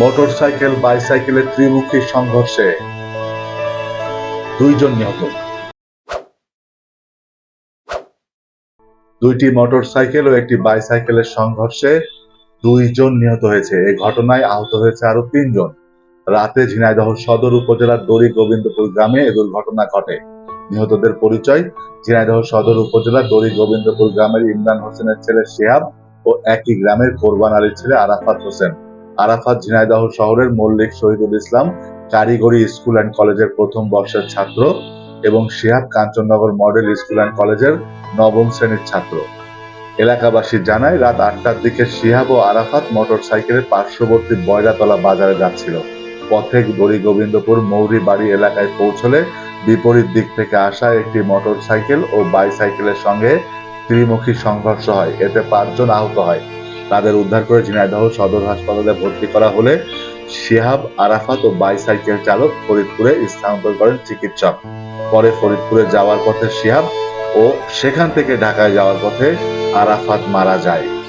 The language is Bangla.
মোটরসাইকেল, বাইসাইকেলের ত্রিমুখী সংঘর্ষে দুইজন নিহত। দুইটি মোটরসাইকেল ও একটি বাইসাইকেলের সংঘর্ষে দুইজন নিহত হয়েছে। এই ঘটনায় আহত হয়েছে আরও তিনজন। রাতে ঝিনাইদহ সদর উপজেলার দড়ি গোবিন্দপুর গ্রামে এ দুর্ঘটনা ঘটে। নিহতদের পরিচয়, ঝিনাইদহ সদর উপজেলার দড়ি গোবিন্দপুর গ্রামের ইমরান হোসেনের ছেলে শিহাব ও একই গ্রামের কোরবান আলীর ছেলে আরাফাত হোসেন। আরাফাত ঝিনাইদহ শহরের মল্লিক শহীদুল ইসলাম কারিগরি স্কুল অ্যান্ড কলেজের প্রথম বর্ষের ছাত্র এবং Shihab Kanchannagar model school and কলেজের নবম শ্রেণির ছাত্র। এলাকাবাসী জানায়, রাত আটটার দিকে শিহাব ও আরাফাত মোটর সাইকেলে পার্শ্ববর্তী বয়রাতলা বাজারে যাচ্ছিল। পথে দড়ি গোবিন্দপুর মৌরি বাড়ি এলাকায় পৌঁছলে বিপরীত দিক থেকে আসা একটি মোটর সাইকেল ও বাইসাইকেলের সঙ্গে ত্রিমুখী সংঘর্ষ হয়। এতে পাঁচজন আহত হয়। তাদের উদ্ধার করে ঝিনাইদহ সদর হাসপাতালে ভর্তি করা হলে শিহাব, আরাফাত ও বাইসাইকেল চালক ফরিদপুরে স্থানান্তর করেন চিকিৎসক। পরে ফরিদপুরে যাওয়ার পথে শিহাব ও সেখান থেকে ঢাকায় যাওয়ার পথে আরাফাত মারা যায়।